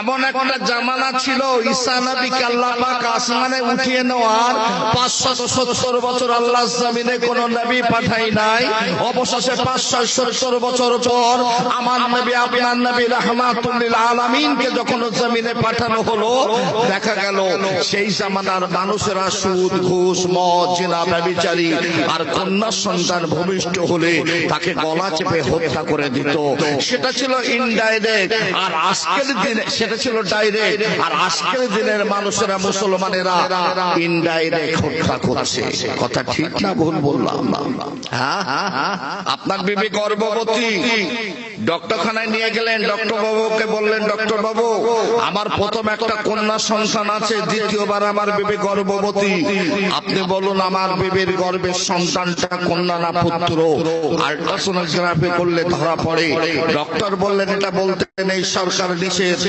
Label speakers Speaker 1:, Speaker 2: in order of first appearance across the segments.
Speaker 1: এমন একটা জামানা ছিল, ঈসা নবীকে আল্লাহ পাক আসমানে উঠিয়ে নেওয়ার পাঁচশো সত্তর বছর আল্লাহ জমিনে কোন নবী পাঠাই নাই। অবশেষে পাঁচশো সত্তর বছর পর আমার নবী, আপনার নবী রহমাতুল্লিল আলামিনকে যখন জমিনে পাঠানো হলো, দেখা গেল সেই জামানার মানুষেরা সুদ, ঘুষ, মদ, জিনা, ব্যবিচারী আর কন্যা সন্তান ভূমিষ্ঠ হলে তাকে গলা চেপে হত্যা করে দিত। সেটা ছিল ইনডাইরেক্ট। আর আজকের দিনে সেটা ছিল ডাইরেক্ট আর আজকের দিনের মানুষেরা, মুসলমানেরা ইনডাইরেক্ট হত্যা করছে। কথা ঠিক না ভুল বললাম হ্যাঁ হ্যাঁ হ্যাঁ। আপনার বিবে গর্ভবতী। ডক্টরখানায় নিয়ে গেলেন ডক্টর বাবুকে বললেন ডক্টর বাবু আমার প্রথম একটা কন্যা সন্তান আছে, দ্বিতীয়বার আমার বিবি গর্ভবতী। আপনি বলুন, আমার বিবির গর্ভের সন্তানটা কন্যা না পুত্র? আল্ট্রাসোনোগ্রাফি করলে ধরা পড়ে। ডক্টর বললেন, এটা বলতে নেই, সরকার নিষেধ।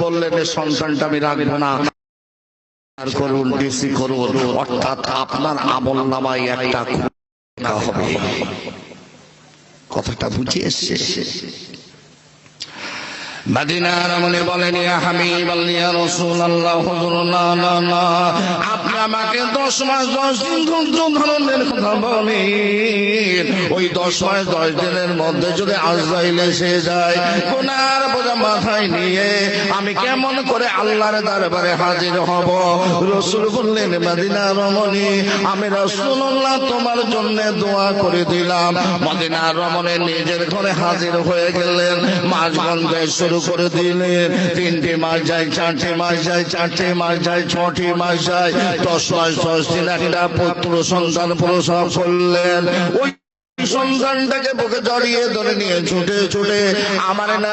Speaker 1: বললেন সন্তানটা আমি রাখব না। করুন ডিসি করুন। অর্থাৎ আপনার আমল নামায় একটা হবে। কথাটা বুঝে এসছে মদিনার আমলে বলেন আপনি আমাকে 10 মাস 10 দিন কথা ওই 10 মাস 10 দিনের মধ্যে যদি আজরাইল এসে যায় মাথায় নিয়ে আমি কেমন করে আল্লাহর দরবারে হাজির হব? রাসূল বললেন, মদিনার রমণী আমি রাসূলুল্লাহ তোমার জন্য দোয়া করে দিলাম। মদিনার রমণী নিজের ঘরে হাজির হয়ে গেলেন। মাঝগন্ধে শুরু করে দিলেন। তিনটি মাস যায়, চারটি মাস যায়, চারটি মাস যায়, ছটি মাস যায়। দশ মাস, দশ দিন একটা পুত্র সন্তান প্রসব করলেন। ওই সন্তানটাকে বুকে জড়িয়ে ধরে নিয়ে ছুটে ছুটে আমার না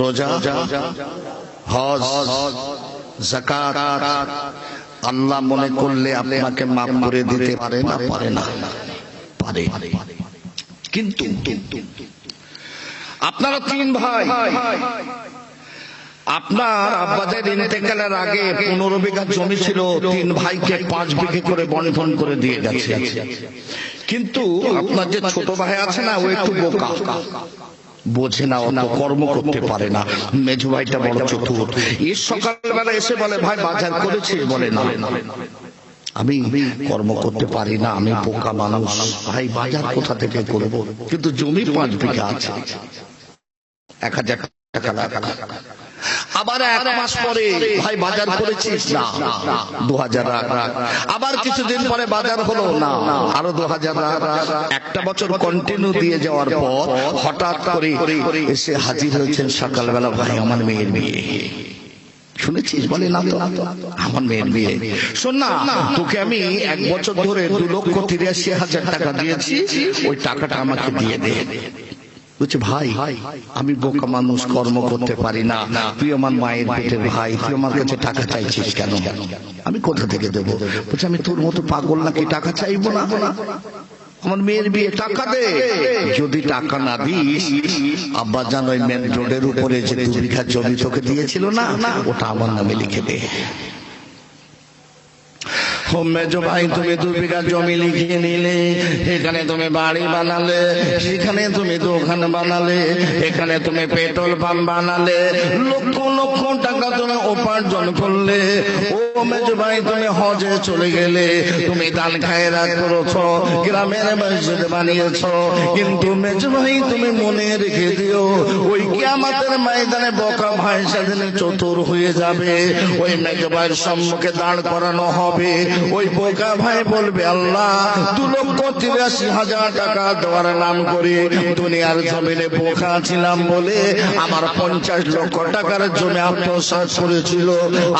Speaker 1: রোজা হজ জাকাত আল্লাহ মনে করলে আপনাকে মাফ করে দিতে পারে না পারে না? পারে কিন্তু আপনারা তিন ভাই। আপনার আব্বাদের ইন্তেকালের আগে পনেরো বিঘা জমি ছিল তিন ভাইকে পাঁচ বিঘে করে বন্টন করে দিয়ে গেছে। কিন্তু আপনার যে ছোট ভাই আছে না ও একটু বোকা। বোঝে না, অত কর্ম করতে পারে না। মেজু ভাইটা বড় চতুর। এই সকালবেলা এসে বলে, ভাই, বাজার করেছে? বলে, না। আমি কর্ম করতে পারি না, আমি পোকা মানুষ। ভাই, বাজার কোথা থেকে করব? কিন্তু জমি পাঁচ বিঘা আছে। এক হাজার টাকা আবার এক মাস পরে ভাই বাজার করেছিস? না। দু হাজার আবার কিছুদিন পরে বাজার হলো না। আরও দু হাজার একটা বছর কন্টিনিউ দিয়ে যাওয়ার পর হঠাৎ করে এসে হাজির হয়েছেন সকালবেলা ভাই আমার মেয়ের মেয়ে। শুনেছিস? বলে না তো। আমার মেয়ের বিয়ে শোন না তোকে আমি এক বছর ধরে দু লক্ষ তিরাশি হাজার টাকা দিয়েছি। ওই টাকাটা আমাকে দিয়ে দে। বলছে, ভাই, আমি বোকা মানুষ, কর্ম করতে পারি না। তুই আমার মায়ের পেটের ভাই, তুই আমার কাছে টাকা চাইছিস কেন? আমি কোথা থেকে দেবো? বলছে, আমি তোর মতো পাগল নাকি? টাকা চাইব না? আমার মেয়ের বিয়ে টাকা দে। যদি টাকা না দিস আব্বা জান ওই মেন রোডের উপরে যে দু জমি তোকে দিয়েছিল না, ওটা আমার নামে লিখে দে। মেজো ভাই, তুমি দু বিঘা জমি লিখে নিলে। এখানে তুমি বাড়ি বানালে সেখানে তুমি দোকান বানালে, এখানে তুমি পেট্রোল পাম্প বানালে। লক্ষ লক্ষ টাকা তুমি উপার্জন করলে। ও চতুর হয়ে যাবে, ওই সম্মুখে দাঁড় করানো হবে, ওই বোকা ভাই বলবে, আল্লাহ, দু লক্ষ তিরাশি হাজার টাকা দেওয়ার নাম করে দুনিয়ার জমিনে বোকা ছিলাম বলে আমার পঞ্চাশ লক্ষ টাকার জমি আত্মসাৎ করেছিল।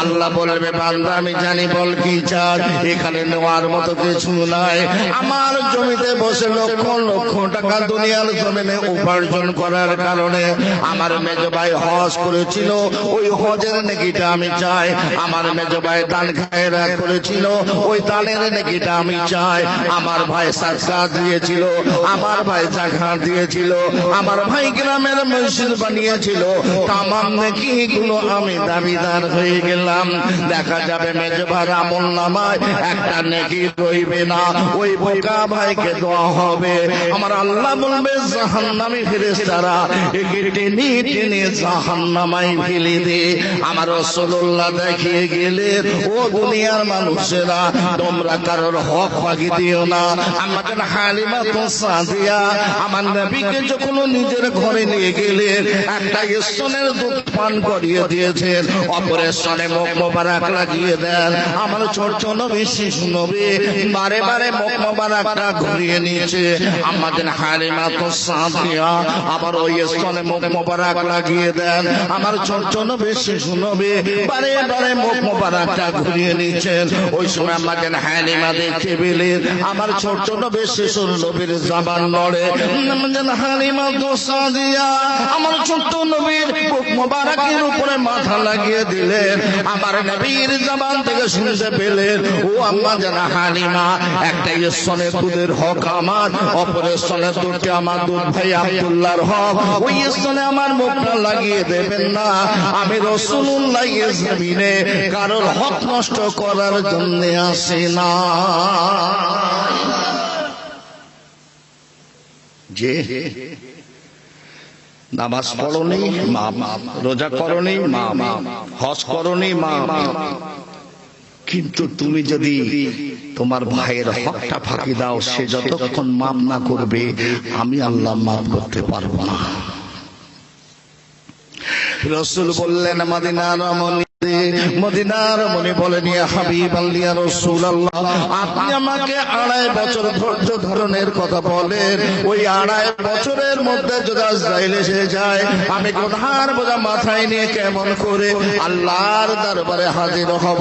Speaker 1: আল্লাহ বলবে, বান্দা আমি জানি বল কি চার এখানে নেওয়ার মতো কিছু নাই। আমার জমিতে বসে লক্ষ লক্ষ টাকা দুনিয়ার জমিনে উপার্জন করার কারণে আমার মেজ ভাই হজ করেছিল। ওই হজের নেকিটা আমি চাই। আমার মেজ ভাই দান খায়রা করেছিল। ওই দানের নেকিটা আমি চাই। আমার ভাই সাজকা দিয়েছিল। আমার ভাই জাকাত দিয়েছিল। আমার ভাই গ্রামের মসজিদ বানিয়েছিল। তামাম নেকি গুলো আমি দাবিদার হয়ে গেলাম। দেখা যাবে মেজবার আমল নামায়, একটা নেকি রইবে না, ওই বোকা ভাইকে দেওয়া হবে। আমার আল্লাহ বলবে, জাহান্নামে ফেরেশতারা, একে টেনে টেনে ফেলে দে। আমার দেখিয়ে গেলে, ও দুনিয়ার মানুষেরা, তোমরা কারোর হক ফাঁকি দিও না। আমাদের হালিমা তো আমার নবীকে যখন নিজের ঘরে নিয়ে গেলেন একটা স্তনের দুধ পান করিয়ে দিয়েছেন। অপরের স্তনে মুখ মোবারক লাগিয়ে দেন। আমার ছোট নবী শিশু নবী বারে বারে মোবারকটা ঘুরিয়ে নিয়েছে। আমাদের হালিমা তো সাদিয়া। আবার ওই স্তনে মুখ মোবারক লাগিয়ে দেন। আমার ছোট নবী শিশু নবী বারে বারে মুখ মোবারকটা ঘুরিয়ে নিয়েছেন। ওই সময় আমাদের হালিমা দেখে পেলেন। আমার ছোট নবী শিশুর নবীর জাবান লড়ে হালিমা তো সাদিয়া। আমার ছোট্ট নবীর মুখ মোবারকের উপরে মাথা লাগিয়ে দিলেন। আমার নবীর জবান থেকে শুনতে পেলেন, ও আম্মা জানা হালিমা, একটা স্তনে দুধের হক আমার অপরের স্তনে দুধটি আমার দুধ ভাই আব্দুল্লাহর হক। ওই স্তনে আমার মুখটা লাগিয়ে দেবেন না। আমি রসুল্লাহ জমিনে কারোর হক নষ্ট করার জন্য আসে না। যে নামাজ পড়নি মা রোজা করনি মা হজ করনি মা কিন্তু তুমি যদি তোমার ভাইয়ের হকটা ফাঁকি দাও, সে যতক্ষণ মাপ না করবে, আমি আল্লাহ মাফ করতে পারব না। রসুল বললেন আমাদের রমণী মদিনার মনে বলেন আপনি আমাকে আড়াই বছর ধৈর্য ধরনের কথা বলেন। ওই আড়াই বছরের মধ্যে যদি যায়, আমি কোনহার বোঝা মাথায় নিয়ে কেমন করে আল্লাহর দরবারে হাজির হব?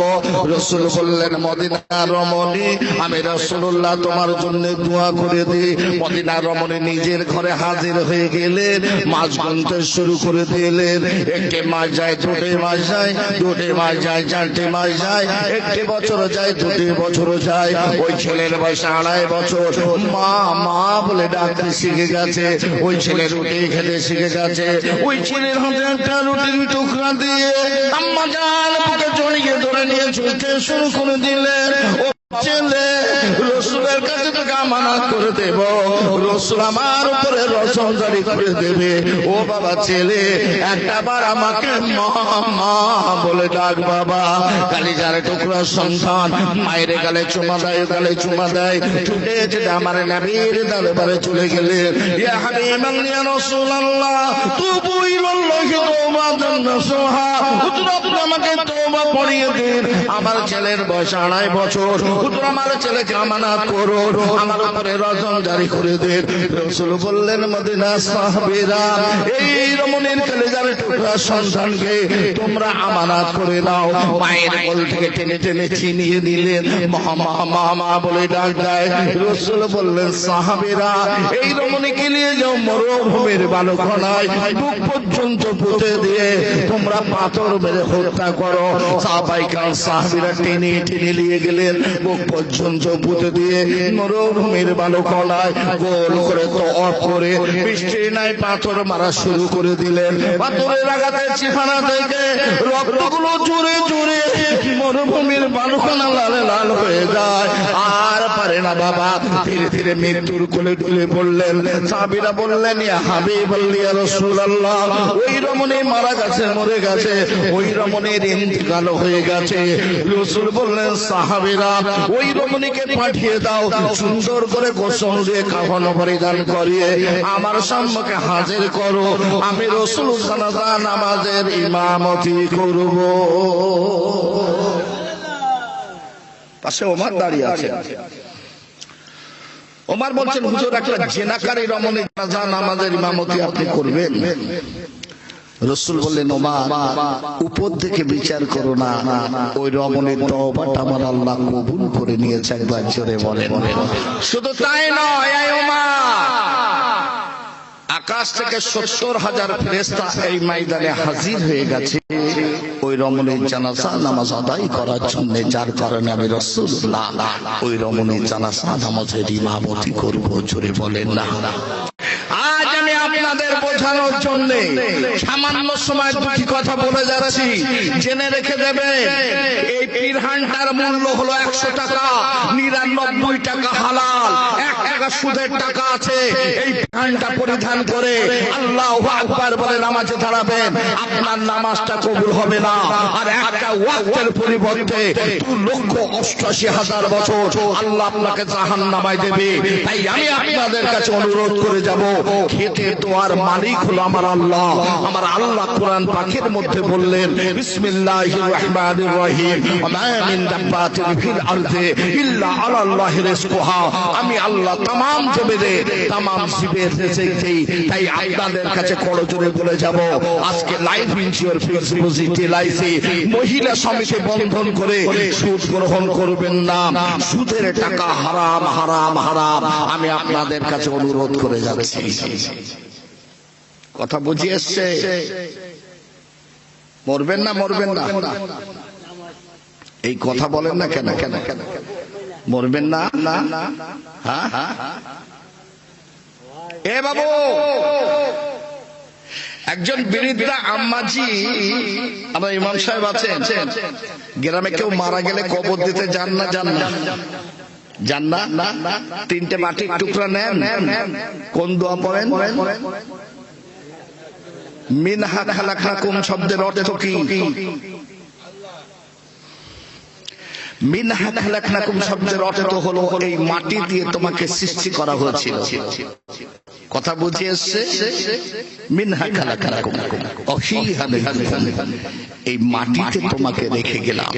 Speaker 1: রসুল বললেন, মদিনার রমণী, আমি রসুল্লাহ তোমার জন্য দোয়া করে দিই। মদিনার রমণী নিজের ঘরে হাজির হয়ে গেলেন, মাছ গুনতে শুরু করে দিলেন। একটি মাস যায় দুটি মাস যায় দুটি মাস যায়, চারটি মাস যায়, একটি বছর যায়, দুটি বছর যায়। ওই ছেলের বয়স আড়াই বছর। মা মা বলে ডাকতে শিখে গেছে। ওই ছেলে রুটি খেতে শিখে গেছে। ওই ছেলের হাতে একটা রুটির টুকরা দিয়ে আম্মা জান বুকে জড়িয়ে ধরে নিয়ে চলতে শুরু করে দিলেন। ও ছেলে রসুলের কাছে আমানত করে দেব। রসুল আমার উপরে রসম জারি করে দেবে। ও বাবা ছেলে একটা বার আমাকে বলে ডাক বাবা। কালি যার টুকরা সন্তান, মায়ের গালে চুমা দেয় গালে চুমা দেয়। ছুটে ছুটে আমার নবীর দরবারে চলে গেলে আমার ছেলের বয়স আড়াই বছর। আমার ছেলেকে আমানত করো আমার উপরে রজন জারি করে দিন রসুল বললেন মদিনা সাহাবীরা এই রমণীর কলেজার টুকরা সন্তানকে তোমরা আমানত করে দাও। মায়ের কোল থেকে টেনে টেনে ছিনিয়ে দিলেন মহা মহা মা মা বলে ডাক দেয়। রসুল বললেন সাহাবীরা এই রমণীকে নিয়ে যাও মরুভূমির বালকনায় বুক পর্যন্ত পুঁতে দিয়ে তোমরা পাথর মেরে হত্যা করো। সাহাবাই কাল সাহাবীরা টেনে টেনে নিয়ে গেলেন বুক পর্যন্ত পুঁতে দিয়ে মরুভূমির কলায় গোল করে তো অফ করে নাই পাথর মারা শুরু করে দিলেন। পাথরের আঘাতে চিফানা থেকে রক্তগুলো জুড়ে জুড়ে মরুভূমির বালুখানা লাল লাল হয়ে যায়। আর পারে না বাবা। ধীরে ধীরে মৃত্যুর কোলে ঢুলে পড়লেন। সাবিরা বললেন হাবি হাবিব ইয়া রাসূলুল্লাহ। ওই রমণী মারা গেছে, মরে গেছে। ওই রমণীর ইন্তিকাল হয়ে গেছে। রসুল বললেন, সাহাবীরা, ওই রমণীকে পাঠিয়ে দাও। সুন্দর করে গোসল দিয়ে কাফন পরিধান করিয়ে আমার সম্মুখে হাজির করো। আমি রসুল জানাজা নামাজের ইমামতি করব। পাশে ওমার দাঁড়িয়ে আছে। ওমার বলছেন হুজুর একটা জেনাকারী রমণী জানাজা নামাজের ইমামতি আপনি করবেন। রসুল বললেন ওমা উপর থেকে বিচার করো না। ওই রমণের তবাটা আমার আল্লাহ কবুল করে নিয়েছে একবার জোরে বলেন। শুধু তাই নয় ওমর, আকাশ থেকে সত্তর হাজার ফেরেস্তা এই ময়দানে হাজির হয়ে গেছে। ওই রমণীর জানাসা নামাজ আদায় করার জন্য, যার কারণে আমি রসুল্লাহ ওই রমণীর জানাসা নামাজের ইমামতি করব। জোরে বলেন না। আজ আমি আপনাদের বোঝানোর জন্য সামান্য সময় দুটি কথা বলে যাচ্ছি। জেনে রেখে দেবে এই পিরহানটার মূল্য হলো একশো টাকা, নিরানব্বই টাকা হালাল। টাকা সুদের টাকা আছে। এই পিরহানটা পরিধান করে আল্লাহ আকবার বলে নামাজে দাঁড়াবেন। আপনার নামাজটা কবুল হবে না। আর একটা ওয়াক্তের পরিবর্তে দু লক্ষ অষ্টাশি হাজার বছর আল্লাহ আপনাকে জাহান নামায় দেবে। তাই আমি আপনাদের কাছে অনুরোধ করে যাব। খেতে দোয়ার মালিক হলো আমার আল্লাহ। আমার আল্লাহ কোরআন পাখির মধ্যে বললেন, বিসমিল্লাহির রহমানির রহিম। আমি আল্লাহ তাম জমিনে তাম শিবে এসেছে তাই আপনাদের কাছে করো জোরে বলে যাব। আজকে লাইফ ইন্স্যুরেন্স পজিটিভ লাইসে মহিলা সমিতি বন্ধন করে সুদ গ্রহণ করবেন না। সুদের টাকা হারাম হারাম হারাম। আমি আপনাদের কাছে অনুরোধ করে যাচ্ছি। কথা বুঝি এসছে? মরবেন না মরবেন না। এই কথা বলেন না কেন কেন কেন কেন? মরবেন না? না। হ্যাঁ? হ্যাঁ এ বাবু! একজন বিরিদ্রা আম্মাজি আমার ইমাম সাহেব আছেন। গ্রামে কেউ মারা গেলে কবর দিতে যান না যান না? যান না? তিনটে মাটির টুকরা নেন। কোন দোয়া পড়েন? মিনহা খালাকাকুম শব্দের অর্থ কি? এই মাটি দিয়ে তোমাকে সৃষ্টি করা হয়েছিল। কথা বুঝে এসছে। এই মাটিতে তোমাকে রেখে গেলাম।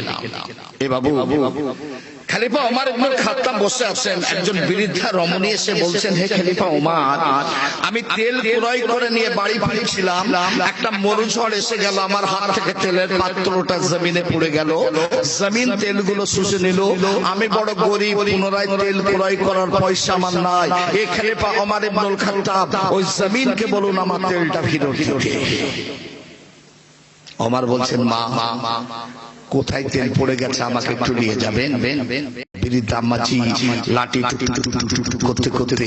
Speaker 1: এ বাবু খালিফা ওমর ইবনুল খাত্তাব বসে আছেন। একজন বৃদ্ধা রমণী এসে বলছেন, হে খলিফা ওমর, আমি তেল ক্রয় করে নিয়ে বাড়ি ফিরছিলাম। একটা মরুঝড় এসে গেল, আমার হাত থেকে তেলের পাত্রটা জমিনে পড়ে গেল। জমিন তেলগুলো শুষে নিল। আমি বড় গরিব, পুনরায় তেল ক্রয় করার পয়সা আমার নাই। এ খলিফা ওমর ইবনুল খাত্তাব, ওই জমিনকে বলুন, আমার তেলটা ফিরত দিতে অমর বলছেন মা কোথায় তেল পড়ে গেছে আমাকে একটু নিয়ে যাবেন? আম্মাজি লাঠি করতে করতে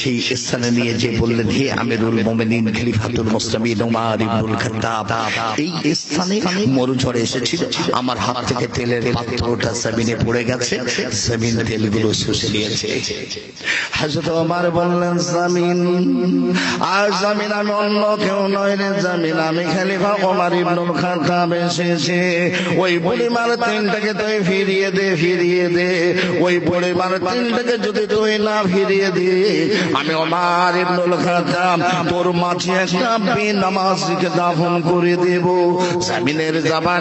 Speaker 1: সেই স্থানে নিয়ে যে বললেন, হে আমিরুল মোমিনিন, খলিফাতুল মুসলিমিন ওমর ইবনুল খাত্তাব। এই স্থানে মরুঝড় এসেছিল। আমার হাত থেকে তেলের পাত্রটা জমিনে পড়ে গেছে। জমিন তেলগুলো শুষে নিয়েছে। হযরত ওমর বললেন, জমিন, আর জমিন আমি অন্য কেউ নয় রে, জমিন আমি খলিফা ওমর ইবনুল খাত্তাব এসেছে। ওই পরিমাণ তিনটাকে তুই ফিরিয়ে দে ফিরিয়ে দে। ওই পরিমাণ তিনটাকে যদি তুই না ফিরিয়ে দি আমি আমার ইবনুল খাতাম তোর মাঝে একটা বেনামাজিকে দাফন করে দেব। জামিনের জাবান